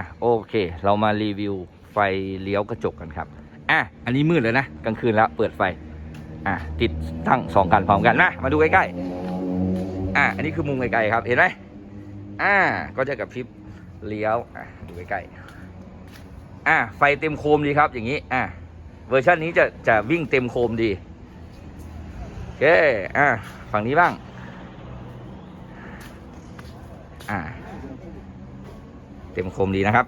อะโอเค เรามารีวิวไฟเลี้ยวกระจกกันครับ อะ อันนี้มืดเลยนะ กลางคืนแล้ว เปิดไฟ อะ ติดตั้งสองกันพร้อมกันนะ มาดูใกล้ๆ อะ อันนี้คือมุมไกลๆครับ เห็นไหมอ่า ก็จะกับพริบเลี้ยว อะ ดูใกล้ๆ อะ ไฟเต็มโคมดีครับ อย่างนี้ อะ เวอร์ชันนี้จะจะวิ่งเต็มโคมดีโอเค อะ ฝั่งนี้บ้าง อ่า เต็มโคมดีนะครับ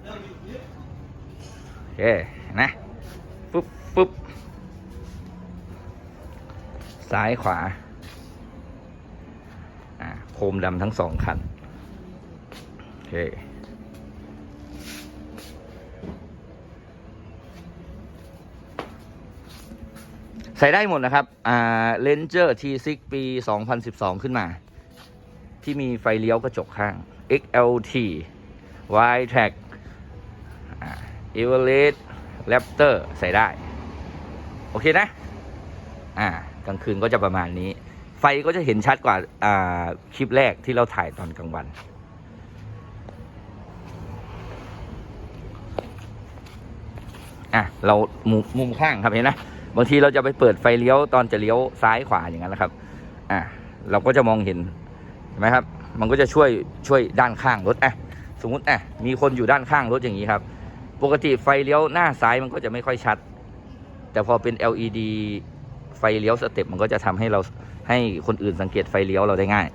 โอเคนะปุ๊บปุ๊บซ้ายขวาโคมดำทั้งสองคันโอเคใส่ได้หมดนะครับอ่า Ranger T6 ปี 2012 ขึ้นมา ที่มีไฟเลี้ยวกระจกข้าง XLT Y Track อ่า Everest Raptor ใส่ได้ โอเคนะ อ่ากลางคืนก็จะประมาณนี้ ไฟก็จะเห็นชัดกว่า อ่า คลิปแรกที่เราถ่ายตอนกลางวันอะเรามุมมุมข้างครับเห็นนะบางทีเราจะไปเปิดไฟเลี้ยวตอนจะเลี้ยวซ้ายขวาอย่างนั้นนะครับ อะเราก็จะมองเห็นเห็นไหมครับ มันก็จะช่วยช่วยด้านข้างรถอะ สมมุติอะมีคนอยู่ด้านข้างรถอย่างนี้ครับ ปกติไฟเลี้ยวหน้าซ้ายมันก็จะไม่ค่อยชัด แต่พอเป็น LED ไฟเลี้ยวสเต็ปมันก็จะทำให้เราให้คนอื่นสังเกตไฟเลี้ยวเราได้ง่าย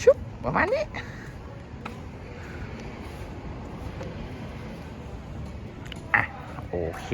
ชุบประมาณนี้ อะ โอเค